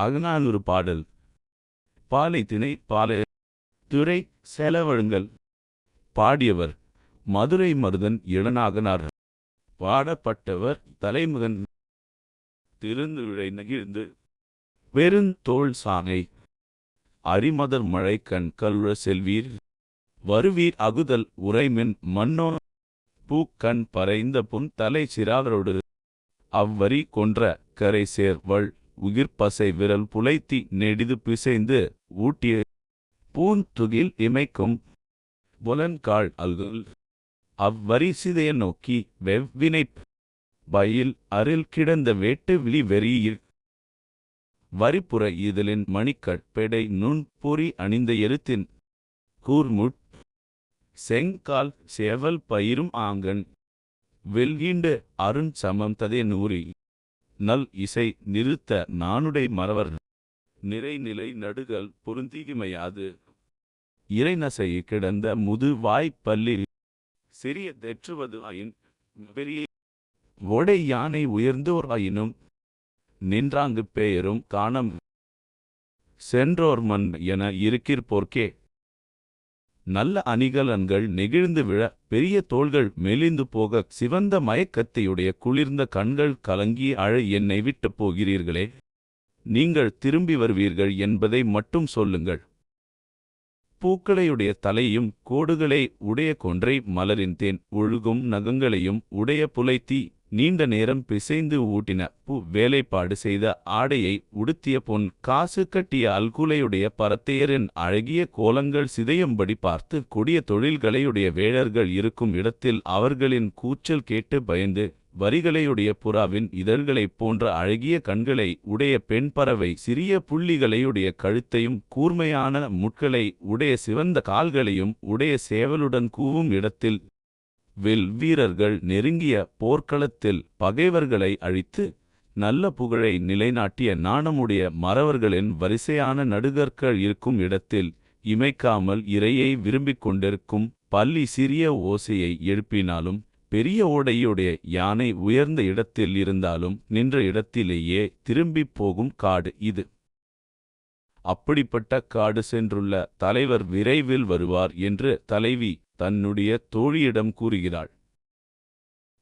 அகநானூறு பாடல். பாலை திணை பாலை துறை செலவழுங்கள் பாடியவர் மதுரை மருதன் இளநாகனார். பாடப்பட்டவர் தலைமுகன் திருந்துழை நகிழ்ந்து. பெருந்தோள் சானை. அரிமதர் மழை கண் கல்ற செல்வீர். வருவீர் அகுதல் உரைமின் மன்னோ. பூக்கண் பறைந்த புன் தலை சிறாரொடு அவ்வரி கொன்ற கரை சேர்வள். உயிர்ப்பசை விரல் புலைத்தி நெடிது பிசைந்து ஊட்டிய பூந்துகில் இமைக்கும் புலன்காள் அல்குல். அவ்வரி சிதைய நோக்கி வெவ்வினைப் பயில் அருள் கிடந்த வேட்டு விழி வெறியில் வரிப்புற இதழின் மணிக்கள் பெடை நுண் பொறி அணிந்த எழுத்தின் கூர்முட். செங்கால் சேவல் பயிரும் ஆங்கன் வெல்கீண்டு அருண் சமம் ததே நூறி நல் இசை நிறுத்த நானுடை மறவர். நிறைநிலை நடுகள் பொருந்திகிமையாது. இறைநசை கிடந்த முது வாய்ப்பல்லி சிறிய தெற்றுவது ஆயின் பெரிய ஒடை யானை உயர்ந்தோர் ஆயினும் நின்றாங்கு பெயரும் காணம். சென்றோர் மண் என இருக்கிற்போர்க்கே நல்ல அணிகலன்கள் நெகிழ்ந்து விழ பெரிய தோள்கள் மெலிந்து போக சிவந்த மயக்கத்தையுடைய குளிர்ந்த கண்கள் கலங்கி அழ என்னை விட்டுப் போகிறீர்களே. நீங்கள் திரும்பி வருவீர்கள் என்பதை மட்டும் சொல்லுங்கள். பூக்களையுடைய தலையும் கோடுகளை உடைய கொன்றை மலரின் தேன் ஒழுகும் நகங்களையும் உடைய புலைத்தி நீண்ட நேரம் பிசைந்து ஊட்டின பூ வேலைப்பாடு செய்த ஆடையை உடுத்திய பொன் காசு கட்டிய அல்குலையுடைய பரத்தையரின் அழகிய கோலங்கள் சிதையும்படி பார்த்து கொடிய தொழில்களையுடைய வேழர்கள் இருக்கும் இடத்தில் அவர்களின் கூச்சல் கேட்டு பயந்து வரிகளையுடைய புறாவின் இதழ்களைப் போன்ற அழகிய கண்களை உடைய பெண் பறவை சிறிய புள்ளிகளையுடைய கழுத்தையும் கூர்மையான முட்களை உடைய சிவந்த கால்களையும் உடைய சேவலுடன் கூவும் இடத்தில் வில் வீரர்கள் நெருங்கிய போர்க்களத்தில் பகைவர்களை அழித்து நல்ல புகழை நிலைநாட்டிய நாணமுடைய மறவர்களின் வரிசையான நடுகற்கள் இருக்கும் இடத்தில் இமைக்காமல் இரையை விரும்பிக் கொண்டிருக்கும் பள்ளி சிறிய ஓசையை எழுப்பினாலும் பெரிய ஓடையுடைய யானை உயர்ந்த இடத்தில் இருந்தாலும் நின்ற இடத்திலேயே திரும்பிப் போகும் காடு இது. அப்படிப்பட்ட காடு சென்றுள்ள தலைவர் விரைவில் வருவார் என்று தலைவி தன்னுடைய தோழியிடம் கூறுகிறாள்.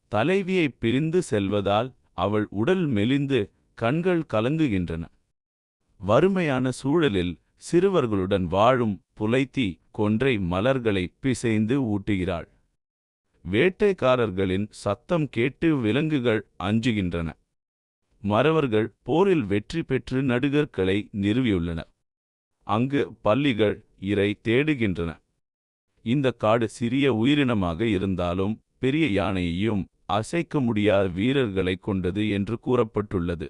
தலைவியை பிரிந்து செல்வதால் அவள் உடல் மெலிந்து கண்கள் கலங்குகின்றன. வறுமையான சூழலில் சிறுவர்களுடன் வாழும் புலைத்தி கொன்றை மலர்களை பிசைந்து ஊட்டுகிறாள். வேட்டைக்காரர்களின் சத்தம் கேட்டு விலங்குகள் அஞ்சுகின்றன. மறவர்கள் போரில் வெற்றி பெற்று நடுகற்களை நிறுவியுள்ளனர். அங்கு பள்ளிகள் இறை தேடுகின்றன. இந்த காடு சிறிய உயிரினமாக இருந்தாலும் பெரிய யானையையும் அசைக்க முடியாத வீரர்களைக் கொண்டது என்று கூறப்பட்டுள்ளது.